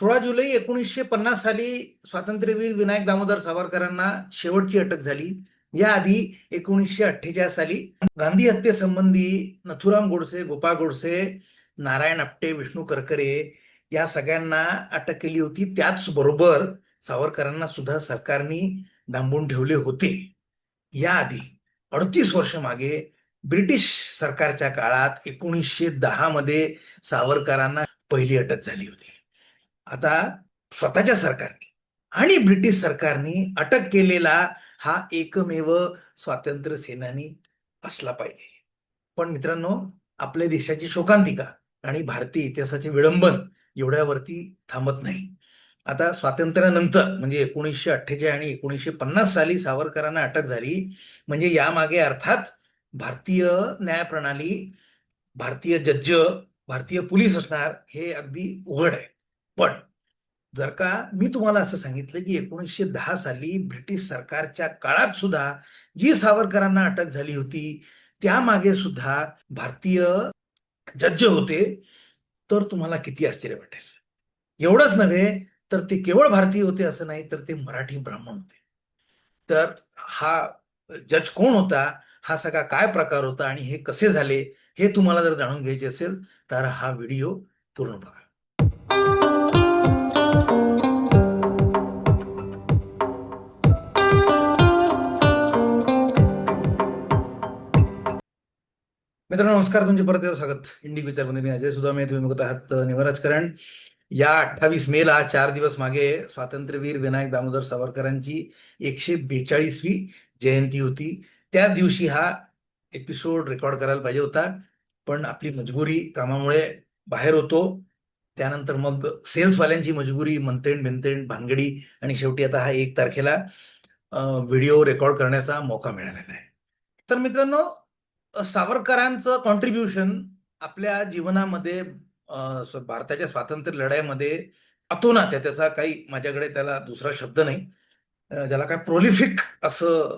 सोळा जुलै एकोणीसशे पन्नास साली स्वातंत्र्यवीर विनायक दामोदर सावरकरांना शेवटची अटक झाली. याआधी एकोणीसशे अठ्ठेचाळीस साली गांधी हत्येसंबंधी नथुराम गोडसे गोपाळ गोडसे नारायण आपटे विष्णू करकरे या सगळ्यांना अटक केली होती. त्याचबरोबर सावरकरांना सुद्धा सरकारने डांबून ठेवले होते. याआधी अडतीस वर्ष मागे ब्रिटिश सरकारच्या काळात एकोणीसशे दहा मध्ये सावरकरांना पहिली अटक झाली होती. आता स्वतःच्या सरकारने आणि ब्रिटिश सरकारने अटक केलेला हा एकमेव स्वातंत्र्य सेनानी असला पाहिजे. पण मित्रांनो आपल्या देशाची शोकांतिका आणि भारतीय इतिहासाचे विडंबन एवढ्यावरती थांबत नाही. आता स्वातंत्र्यानंतर म्हणजे एकोणीसशे अठ्ठेचाळीस आणि एकोणीसशे पन्नास साली सावरकरांना अटक झाली. म्हणजे यामागे अर्थात भारतीय न्यायप्रणाली भारतीय जज्ज भारतीय पोलीस असणार हे अगदी उघड आहे. पण जर का मी तुम्हाला असं सांगितलं की एकोणीसशे दहा साली ब्रिटिश सरकारच्या काळात सुद्धा जी सावरकरांना अटक झाली होती त्यामागे सुद्धा भारतीय जज्ज होते तर तुम्हाला किती आश्चर्य वाटेल. एवढंच नव्हे तर ते केवळ भारतीय होते असं नाही तर ते मराठी ब्राह्मण होते. तर हा जज कोण होता हा सगळा काय प्रकार होता आणि हे कसे झाले हे तुम्हाला जर जाणून घ्यायचे असेल तर हा व्हिडिओ पूर्ण बघा. मित्रांनो नमस्कार तुमचे परत एकदा स्वागत. इंडिक विचारमध्ये मी अजय सुदामे तुम्ही बघत आहात निवराज राजकारण. या अठ्ठावीस मेला चार दिवस मागे स्वातंत्र्यवीर विनायक दामोदर सावरकरांची एकशे बेचाळीसवी जयंती होती. त्या दिवशी हा एपिसोड रेकॉर्ड करायला पाहिजे होता. पण आपली मजबुरी कामामुळे बाहेर होतो. त्यानंतर मग सेल्सवाल्यांची मजबुरी मंतेण बिंतेण भानगडी आणि शेवटी आता हा एक तारखेला व्हिडिओ रेकॉर्ड करण्याचा मौका मिळालेला आहे. तर मित्रांनो सावरकरांचं कॉन्ट्रीब्युशन आपल्या जीवनामध्ये भारताच्या स्वातंत्र्य लढ्यामध्ये अतोनात आहे. त्याचा काही माझ्याकडे त्याला दुसरा शब्द नाही. ज्याला काय प्रोलिफिक असं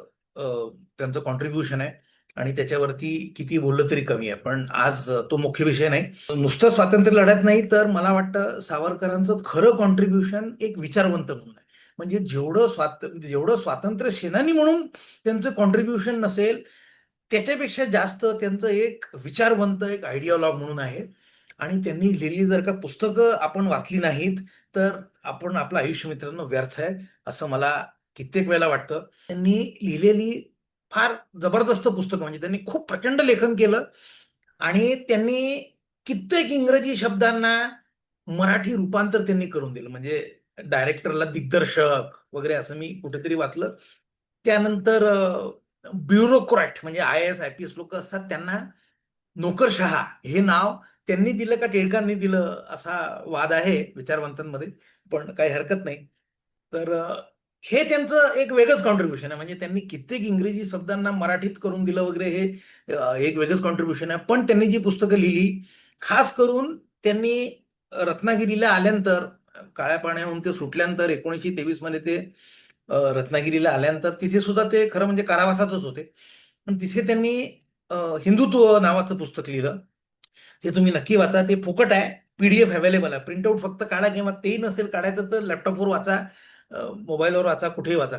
त्यांचं कॉन्ट्रीब्युशन आहे. आणि त्याच्यावरती किती बोललं तरी कमी आहे. पण आज तो मुख्य विषय नाही. नुसतं स्वातंत्र्य लढ्यात नाही तर मला वाटतं सावरकरांचं खरं कॉन्ट्रीब्युशन एक विचारवंत म्हणून आहे. म्हणजे जेवढं स्वात जेवढं स्वातंत्र्य सेनानी म्हणून त्यांचं कॉन्ट्रीब्युशन नसेल त्याच्यापेक्षा जास्त त्यांचं एक विचारवंत एक आयडिओलॉग म्हणून आहे. आणि त्यांनी लिहिलेली जर का पुस्तकं आपण वाचली नाहीत तर आपण आपलं आयुष्य मित्रांनो व्यर्थ आहे असं मला कित्येक वेळेला वाटतं. त्यांनी लिहिलेली फार जबरदस्त पुस्तकं म्हणजे त्यांनी खूप प्रचंड लेखन केलं. आणि त्यांनी कित्येक इंग्रजी शब्दांना मराठी रूपांतर त्यांनी करून दिलं. म्हणजे डायरेक्टरला दिग्दर्शक वगैरे असं मी कुठेतरी वाचलं. त्यानंतर ब्युरोक्रॅट म्हणजे I S I P S लोक असतात त्यांना नोकरशहा हे नाव त्यांनी दिलं का टिळकांनी दिलं असा वाद आहे विचारवंतांमध्ये पण काही हरकत नाही. तर हे त्यांचं एक वेगळंच कॉन्ट्रीब्युशन आहे. म्हणजे त्यांनी कित्येक इंग्रजी शब्दांना मराठीत करून दिलं वगैरे हे एक वेगळंच कॉन्ट्रीब्युशन आहे. पण त्यांनी जी पुस्तकं लिहिली खास करून त्यांनी रत्नागिरीला आल्यानंतर काळ्या पाण्याहून ते सुटल्यानंतर एकोणीसशे तेवीसमध्ये ते रत्नागिरीला आल्यानंतर तिथे सुद्धा ते खरं म्हणजे कारावासातच होते. पण तिथे त्यांनी हिंदुत्व नावाचं पुस्तक लिहिलं. ते तुम्ही नक्की वाचा ते फुकट आहे. पीडीएफ अवेलेबल आहे. प्रिंटआउट फक्त काढा किंवा तेही नसेल काढायचं तर लॅपटॉपवर वाचा मोबाईलवर वाचा कुठेही वाचा.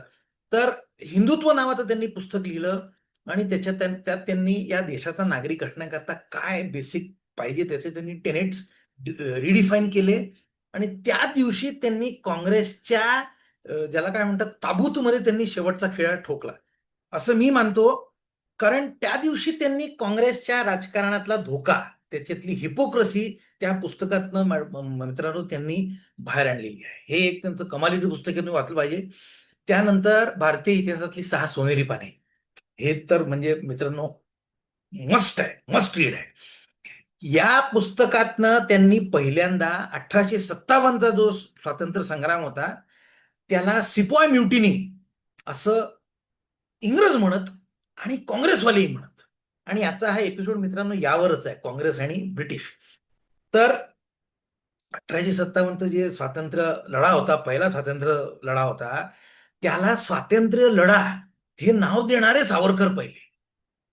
तर हिंदुत्व नावाचं त्यांनी पुस्तक लिहिलं आणि त्याच्यात त्यां- त्यात त्यांनी या देशाचा नागरिक असण्याकरता काय बेसिक पाहिजे त्याचे त्यांनी टेनेट्स रिडिफाईन केले. आणि त्या दिवशी त्यांनी काँग्रेसच्या ज्याला काय म्हणतात ताबूतमध्ये त्यांनी शेवटचा खेळ ठोकला. असं मी मानतो कारण त्या दिवशी त्यांनी काँग्रेसच्या राजकारणातला धोका त्याच्यातली हिपोक्रसी त्या पुस्तकातनं मित्रांनो त्यांनी बाहेर आणलेली आहे. हे एक त्यांचं कमालीचं पुस्तक तुम्ही वाचलं पाहिजे. त्यानंतर भारतीय इतिहासातली सहा सोनेरी पाने. हे तर म्हणजे मित्रांनो मस्ट आहे मस्ट रीड आहे. या पुस्तकातनं त्यांनी पहिल्यांदा अठराशे सत्तावन्नचा जो स्वातंत्र्य संग्राम होता त्याला सिपॉय म्युटिनी असं इंग्रज म्हणत आणि काँग्रेसवालेही म्हणत. आणि याचा हा एपिसोड मित्रांनो यावरच आहे काँग्रेस आणि ब्रिटिश. तर अठराशे सत्तावन्नचा जे स्वातंत्र्य लढा होता पहिला स्वातंत्र्य लढा होता त्याला स्वातंत्र्य लढा हे नाव देणारे सावरकर पहिले.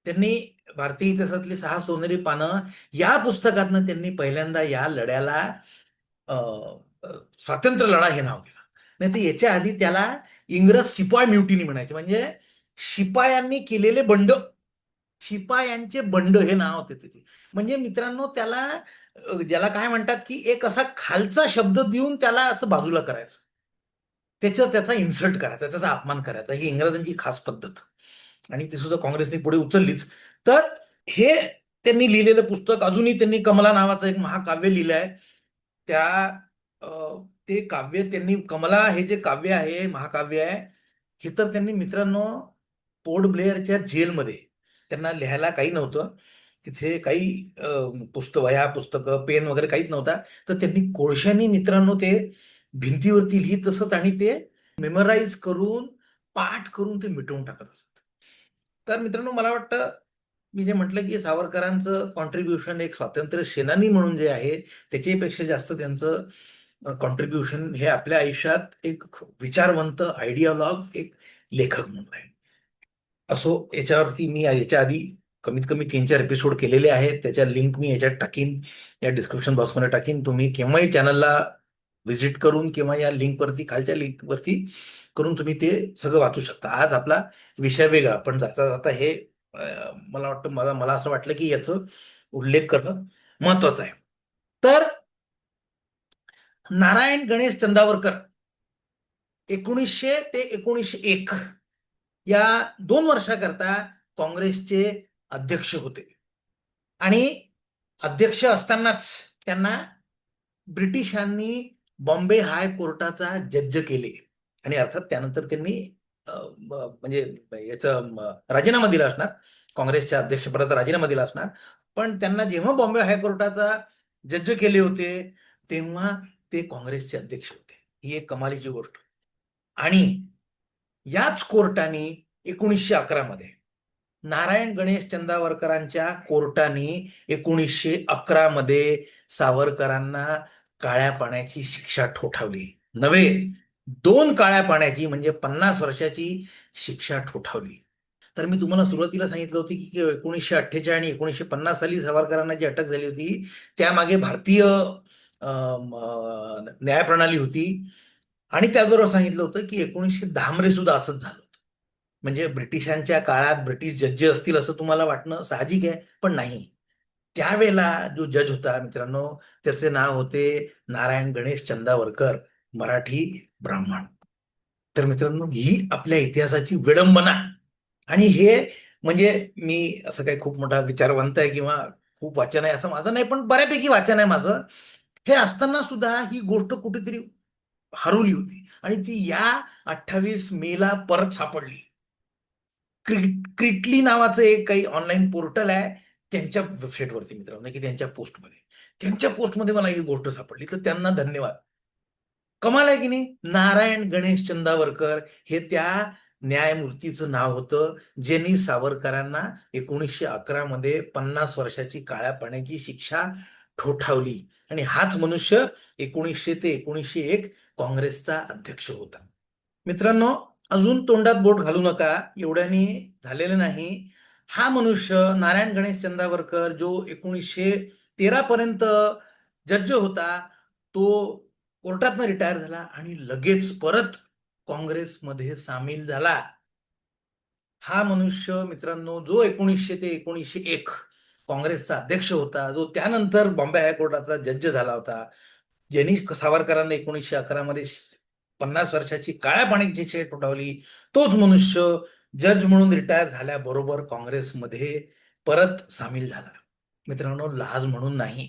त्यांनी भारतीय इतिहासातली सहा सोनेरी पानं या पुस्तकातनं त्यांनी पहिल्यांदा या लढ्याला स्वातंत्र्य लढा हे नाव दिलं. नाही तर याच्या आधी त्याला इंग्रज शिपाय म्युटिनी म्हणायचे. म्हणजे शिपायांनी केलेले बंड. शिपायांचे बंड हे नाव होते त्याचे. म्हणजे मित्रांनो त्याला ज्याला काय म्हणतात की एक असा खालचा शब्द देऊन त्याला असं बाजूला करायचं. त्याचं त्याचा इन्सल्ट करायचा त्याचा अपमान करायचा. ही इंग्रजांची खास पद्धत. आणि ती सुद्धा काँग्रेसने पुढे उचललीच. तर हे त्यांनी लिहिलेलं पुस्तक अजूनही त्यांनी कमला नावाचं एक महाकाव्य लिहिलं आहे त्या ते काव्य त्यांनी कमला हे जे काव्य आहे महाकाव्य आहे हे तर त्यांनी मित्रांनो पोर्ट ब्लेअरच्या जेलमध्ये. त्यांना लिहायला काही नव्हतं. तिथे काही पुस्तक वह्या पुस्तकं पेन वगैरे काहीच नव्हता. तर त्यांनी कोळशानी मित्रांनो ते भिंतीवरती लिहित असत आणि ते मेमराईज करून पाठ करून ते मिटवून टाकत असत. तर मित्रांनो मला वाटतं मी जे म्हटलं की सावरकरांचं कॉन्ट्रीब्युशन एक स्वातंत्र्य सेनानी म्हणून जे आहे त्याच्यापेक्षा जास्त त्यांचं कॉन्ट्रीब्युशन हे आपल्या आयुष्यात एक विचारवंत आयडियालॉग एक लेखक म्हणून आहे. असो याच्यावरती मी याच्या आधी कमीत कमी तीन चार एपिसोड केलेले आहेत. त्याच्या लिंक मी याच्यात टाकीन. या डिस्क्रिप्शन बॉक्समध्ये टाकीन. तुम्ही केव्हाही चॅनलला व्हिजिट करून किंवा या लिंकवरती खालच्या लिंकवरती करून तुम्ही ते सगळं वाचू शकता. आज आपला विषय वेगळा पण जाता जाता हे मला वाटतं मला मला असं वाटलं की याचं उल्लेख करणं महत्वाचं आहे. तर नारायण गणेश चंदावरकर एकोणीसशे ते एकोणीसशे एक या दोन वर्षाकरता काँग्रेसचे अध्यक्ष होते. आणि अध्यक्ष असतानाच त्यांना ब्रिटिशांनी बॉम्बे हाय कोर्टाचा जज्ज केले. आणि अर्थात त्यानंतर त्यांनी म्हणजे याचं राजीनामा दिला असणार. काँग्रेसच्या अध्यक्षपदाचा राजीनामा दिला असणार. पण त्यांना जेव्हा बॉम्बे हायकोर्टाचा जज्ज केले होते तेव्हा ते काँग्रेसचे अध्यक्ष होते. ही एक कमालीची गोष्ट. आणि याच कोर्टाने एकोणीसशे अकरा मध्ये नारायण गणेश चंदावरकरांच्या कोर्टाने एकोणीसशे अकरा मध्ये सावरकरांना काळ्या पाण्याची शिक्षा ठोठावली. नव्हे दोन काळ्या पाण्याची म्हणजे पन्नास वर्षाची शिक्षा ठोठावली. तर मी तुम्हाला सुरुवातीला सांगितलं होतं की एकोणीसशे अठ्ठेचाळीस आणि एकोणीसशे पन्नास साली सावरकरांना जी अटक झाली होती त्यामागे भारतीय न्यायप्रणाली होती. आणि त्याचबरोबर सांगितलं होतं की एकोणीसशे दहामध्ये सुद्धा असंच झालं होतं. म्हणजे ब्रिटिशांच्या काळात ब्रिटिश जज असतील असं तुम्हाला वाटणं साहजिक आहे पण नाही. त्यावेळेला जो जज होता मित्रांनो त्याचे नाव होते नारायण गणेश चंदावरकर मराठी ब्राह्मण. तर मित्रांनो ही आपल्या इतिहासाची विडंबना. आणि हे म्हणजे मी असं काही खूप मोठा विचारवंत आहे किंवा खूप वाचन आहे असं माझं नाही पण बऱ्यापैकी वाचन आहे माझं. हे असताना सुद्धा ही गोष्ट कुठेतरी हरवली होती. आणि ती या अठ्ठावीस मेला परत सापडली. क्रिट क्रिटली नावाचं एक काही ऑनलाईन पोर्टल आहे त्यांच्या वेबसाईटवरती मित्रांनो की त्यांच्या पोस्टमध्ये त्यांच्या पोस्टमध्ये मला ही गोष्ट सापडली. तर त्यांना धन्यवाद. कमाल आहे की नाही? नारायण गणेश चंदावरकर हे त्या न्यायमूर्तीचं नाव होतं ज्यांनी सावरकरांना एकोणीसशे अकरा मध्ये पन्नास वर्षाची काळ्या पाण्याची शिक्षा ठोठावली. आणि हाच मनुष्य एकोणीसशे ते एकोणीसशे एक काँग्रेसचा अध्यक्ष होता. मित्रांनो अजून तोंडात बोट घालू नका. एवढ्यानी झालेलं नाही. हा मनुष्य नारायण गणेश चंदावरकर जो एकोणीसशे तेरा पर्यंत जज होता तो कोर्टातनं रिटायर झाला आणि लगेच परत काँग्रेसमध्ये सामील झाला. हा मनुष्य मित्रांनो जो एकोणीसशे ते एकोणीसशे एक काँग्रेसचा अध्यक्ष होता जो त्यानंतर बॉम्बे हायकोर्टाचा जज झाला होता. ज्यांनी सावरकरांना एकोणीसशे अकरा मध्ये पन्नास वर्षाची काळ्या पाण्याची शेट ठोठावली. तोच मनुष्य जज म्हणून रिटायर झाल्याबरोबर काँग्रेसमध्ये परत सामील झाला. मित्रांनो लाज म्हणून नाही.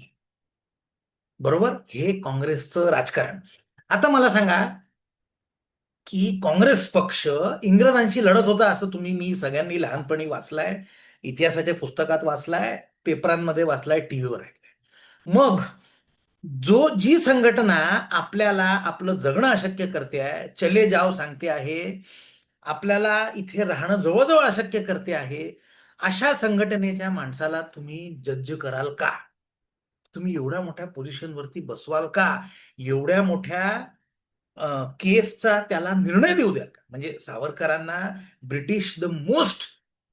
बरोबर? हे काँग्रेसचं राजकारण. आता मला सांगा की काँग्रेस पक्ष इंग्रजांशी लढत होता असं तुम्ही मी सगळ्यांनी लहानपणी वाचलाय इतिहासाच्या पुस्तकात वाचलाय पेपरांमध्ये वाचलाय टीव्हीवर ऐकलाय मग जो जी संघटना आपल्याला आपलं जगणं अशक्य करते आहे चले जाव सांगते आहे आपल्याला इथे राहणं जवळजवळ अशक्य करते आहे अशा संघटनेच्या माणसाला तुम्ही जज कराल का? तुम्ही एवढ्या मोठ्या पोझिशनवरती बसवाल का? एवढ्या मोठ्या केसचा त्याला निर्णय देऊ द्या का? म्हणजे सावरकरांना British the most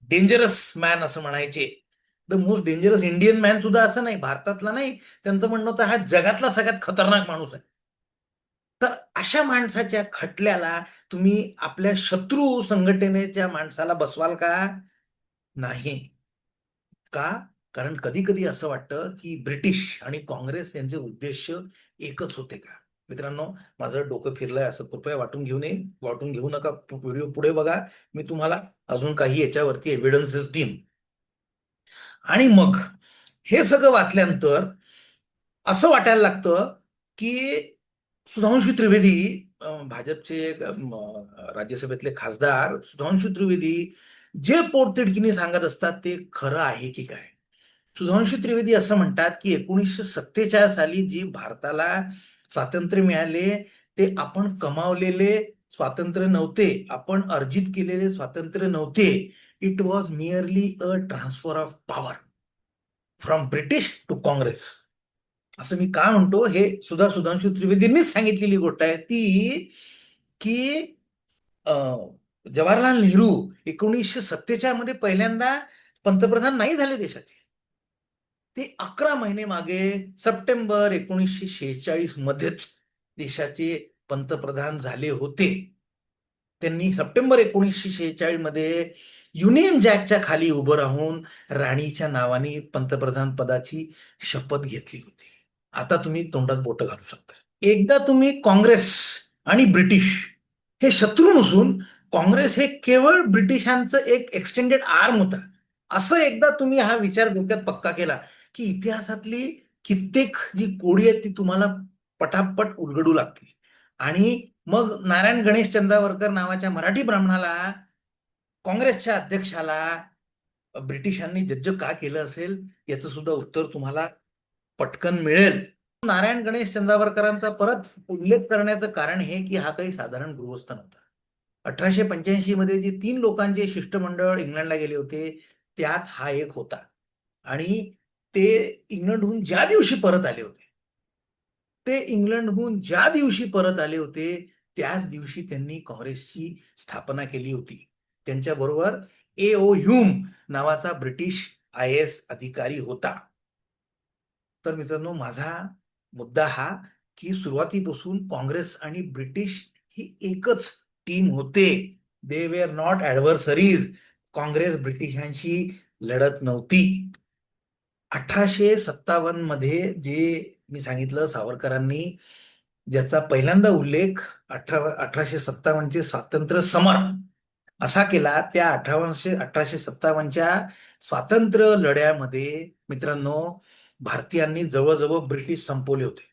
dangerous man असं म्हणायचे. The most dangerous Indian man सुद्धा असं नाही भारतातला नाही. त्यांचं म्हणणं होतं हा जगातला सगळ्यात खतरनाक माणूस आहे. तर अशा माणसाच्या खटल्याला तुम्ही आपल्या शत्रू संघटनेच्या माणसाला बसवाल का? नाही. का? कारण कधी कधी असं वाटतं की ब्रिटिश आणि काँग्रेस यांचे उद्देश एकच होते का? मित्रांनो माझं डोकं फिरलंय असं. कृपया वाटून घेऊ नये वाटून घेऊ नका. व्हिडिओ पुढे बघा. मी तुम्हाला अजून काही याच्यावरती एव्हिडन्सेस देईन. आणि मग हे सगळं वाचल्यानंतर असं वाटायला लागतं की सुधांशू त्रिवेदी भाजपचे राज्यसभेतले खासदार सुधांशू त्रिवेदी जे पोटतिडकीने सांगत असतात ते खरं आहे की काय? सुधांशू त्रिवेदी असं म्हणतात की एकोणीसशे सत्तेचाळीस साली जी भारताला स्वातंत्र्य मिळाले ते आपण कमावलेले स्वातंत्र्य नव्हते आपण अर्जित केलेले स्वातंत्र्य नव्हते it was merely a transfer of power from British to Congress असं मी का म्हणतो? हे सुद्धा सुधांशु त्रिवेदींनीच सांगितलेली गोष्ट आहे ती की अं, जवाहरलाल नेहरू एकोणीसशे सत्तेचाळमध्ये पहिल्यांदा पंतप्रधान नाही झाले देशाचे. ते अकरा महिने मागे सप्टेंबर एकोणीसशे शेहेचाळीस मध्येच देशाचे पंतप्रधान झाले होते. त्यांनी सप्टेंबर एकोणीसशे शेहेचाळीसमध्ये युनियन जॅकच्या खाली उभं राहून राणीच्या नावाने पंतप्रधान पदाची शपथ घेतली होती. आता तुम्ही तोंडात बोट घालू शकता. एकदा तुम्ही काँग्रेस आणि ब्रिटिश हे शत्रू नसून काँग्रेस हे केवळ ब्रिटिशांचं एक एक्सटेंडेड आर्म होता. असं एकदा तुम्ही हा विचार डोक्यात पक्का केला की इतिहासातली कित्येक जी कोडी आहेत ती तुम्हाला पटापट उलगडू लागतील. आणि मग नारायण गणेश चंदावरकर नावाच्या मराठी ब्राह्मणाला काँग्रेसच्या अध्यक्षाला ब्रिटिशांनी जज्ज का केलं असेल याचं सुद्धा उत्तर तुम्हाला पटकन मिळेल. नारायण गणेश चंदावरकरांचा परत उल्लेख करण्याचं कारण हे की हा काही साधारण गृहस्थ नव्हता. अठराशे पंच्याऐंशी मध्ये जे तीन लोकांचे शिष्टमंडळ इंग्लंडला गेले होते त्यात हा एक होता. आणि ते इंग्लंडहून ज्या दिवशी परत आले होते ते इंग्लंडहून ज्या दिवशी परत आले होते त्याच दिवशी त्यांनी काँग्रेसची स्थापना केली होती. त्यांच्याबरोबर ए ओ ह्यूम नावाचा ब्रिटिश आय एस अधिकारी होता. तर मित्रांनो माझा मुद्दा हा की सुरुवातीपासून काँग्रेस आणि ब्रिटिश ही एकच टीम होते. They were not adversaries Congress ब्रिटिशांशी लढत नव्हती. अठराशे सत्तावन्नमध्ये जे मी सांगितलं सावरकरांनी ज्याचा पहिल्यांदा उल्लेख अठरा अठराशे सत्तावन्नचे स्वातंत्र्य समर असा केला त्या अठराशे अठराशे सत्तावन्नच्या स्वातंत्र्य लढ्यामध्ये मित्रांनो भारतीयांनी जवळजवळ ब्रिटिश संपवले होते.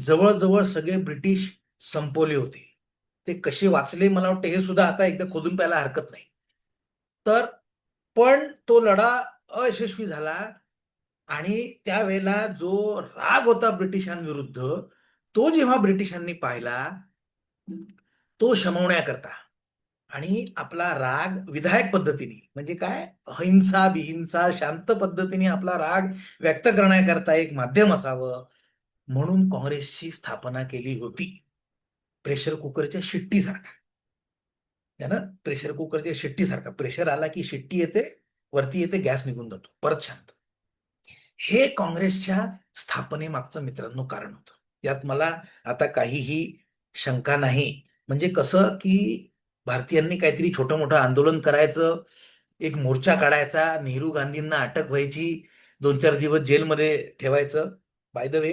जवळजवळ सगळे ब्रिटिश संपवले होते. ते कसे वाचले मला वाटतं हे सुद्धा आता एकदा खोदून पाहायला हरकत नाही. तर पण तो लढा अयशस्वी झाला. आणि त्यावेळेला जो राग होता ब्रिटिशांविरुद्ध तो जेव्हा ब्रिटिशांनी पाहिला तो शमवण्याकरता. आणि आपला राग विधायक पद्धतीने म्हणजे काय? अहिंसा बिहिंसा शांत पद्धतीने आपला राग व्यक्त करण्याकरता एक माध्यम असावं म्हणून काँग्रेसची स्थापना केली होती. प्रेशर कुकरच्या शिट्टीसारखा. त्यानं प्रेशर कुकरच्या शिट्टीसारखा. प्रेशर आला की शिट्टी येते वरती येते गॅस निघून जातो. परत शांत. हे काँग्रेसच्या स्थापनेमागचं मित्रांनो कारण होतं. यात मला आता काहीही शंका नाही. म्हणजे कसं की भारतीयांनी काहीतरी छोटं मोठं आंदोलन करायचं एक मोर्चा काढायचा नेहरू गांधींना अटक व्हायची दोन चार दिवस जेलमध्ये ठेवायचं. बाय द वे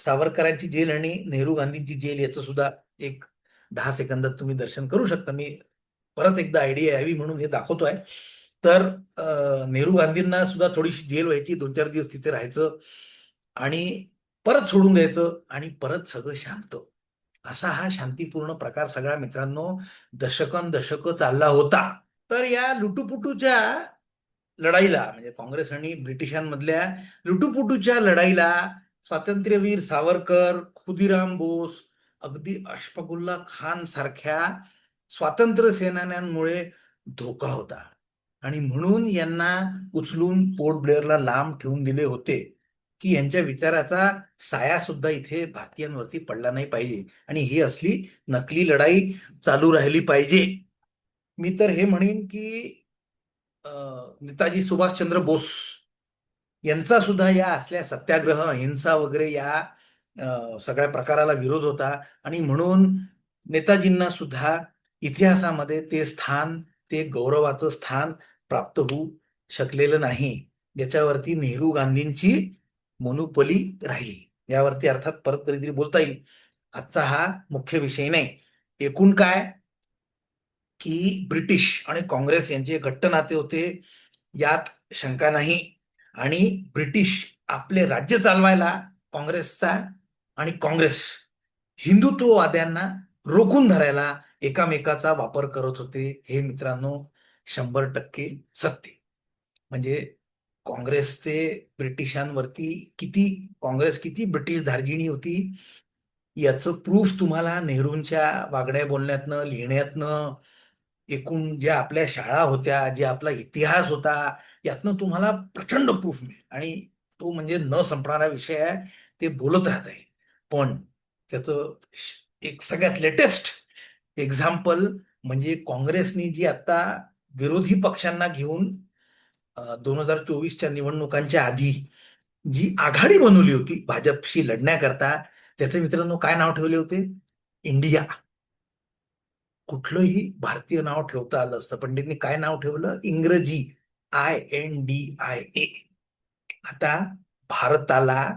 सावरकरांची जेल आणि नेहरू गांधींची जेल याचं सुद्धा एक दहा सेकंदात तुम्ही दर्शन करू शकता. मी परत एकदा आयडिया यावी म्हणून हे दाखवतो आहे तर नेहरू गांधींना सुद्धा थोडीशी जेल व्हायची दोन चार दिवस तिथे राहायचं आणि परत सोडून द्यायचं आणि परत सगळं शांत. असा हा शांतीपूर्ण प्रकार सगळा मित्रांनो दशकन दशक चालला होता. तर या लुटूपुटूच्या लढाईला म्हणजे काँग्रेस आणि ब्रिटिशांमधल्या लुटूपुटूच्या लढाईला स्वातंत्र्यवीर सावरकर खुदिराम बोस अगदी अशफाकुल्ला खान सारख्या स्वातंत्र्य सेनान्यांमुळे धोका होता. आणि म्हणून यांना उचलून पोर्ट ब्लेअरला लांब ठेवून दिले होते की यांच्या विचाराचा साया सुद्धा इथे भारतीयांवरती पडला नाही पाहिजे. आणि ही असली नकली लढाई चालू राहिली पाहिजे. मी तर हे म्हणेन की नेताजी सुभाषचंद्र बोस यांचा सुद्धा या असल्या सत्याग्रह हिंसा वगैरे या सगळ्या प्रकाराला विरोध होता. आणि म्हणून नेताजींना सुद्धा इतिहासामध्ये ते स्थान ते गौरवाचं स्थान प्राप्त होऊ शकलेलं नाही. याच्यावरती नेहरू गांधींची मोनोपली राहिली. यावरती अर्थात परत कधीतरी बोलता येईल. आजचा हा मुख्य विषय नाही. एकूण काय? की ब्रिटिश आणि काँग्रेस यांचे घट्ट नाते होते यात शंका नाही. आणि ब्रिटिश आपले राज्य चालवायला काँग्रेसचा आणि काँग्रेस हिंदुत्ववाद्यांना रोखून धरायला एकामेकाचा वापर करत होते. हे मित्रांनो शंभर टक्के सत्य. म्हणजे काँग्रेसचे ब्रिटिशांवरती किती काँग्रेस किती ब्रिटिश धार्जिणी होती याचं प्रूफ तुम्हाला नेहरूंच्या वागण्या बोलण्यातनं लिहिण्यातनं एकूण ज्या आपल्या शाळा होत्या जे आपला इतिहास होता यातनं तुम्हाला प्रचंड प्रूफ मिळेल. आणि तो म्हणजे न संपणारा विषय आहे ते बोलत राहत आहे. पण त्याचं एक सगळ्यात लेटेस्ट एक्झाम्पल म्हणजे काँग्रेसनी जी आता विरोधी पक्षांना घेऊन दोन हजार चोवीसच्या निवडणुकांच्या आधी जी आघाडी बनवली होती भाजपशी लढण्याकरता त्याचे मित्रांनो काय नाव ठेवले होते? इंडिया. कुठलंही भारतीय नाव ठेवता आलं असतं. पंडितनी काय नाव ठेवलं? इंग्रजी. I N D I A. आता भारताला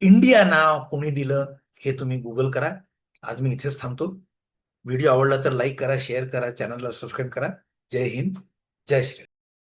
इंडिया नाव कोणी दिलं हे तुम्ही गुगल करा. आज मी इथेच थांबतो. व्हिडिओ आवडला तर लाईक करा शेअर करा चॅनलला सबस्क्राईब करा. जय हिंद जय श्री